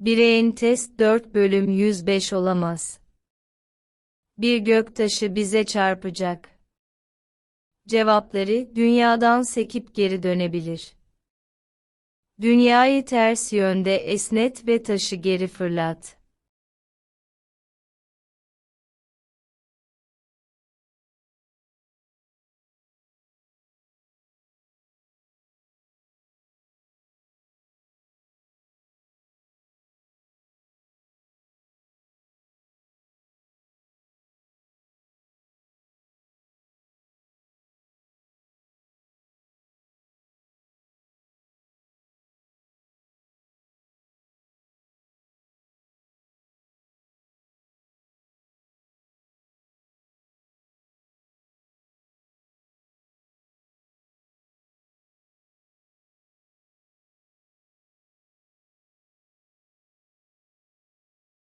Bireyin test 4 bölüm 105 olamaz. Bir göktaşı bize çarpacak. Cevapları dünyadan sekip geri dönebilir. Dünyayı ters yönde esnet ve taşı geri fırlat.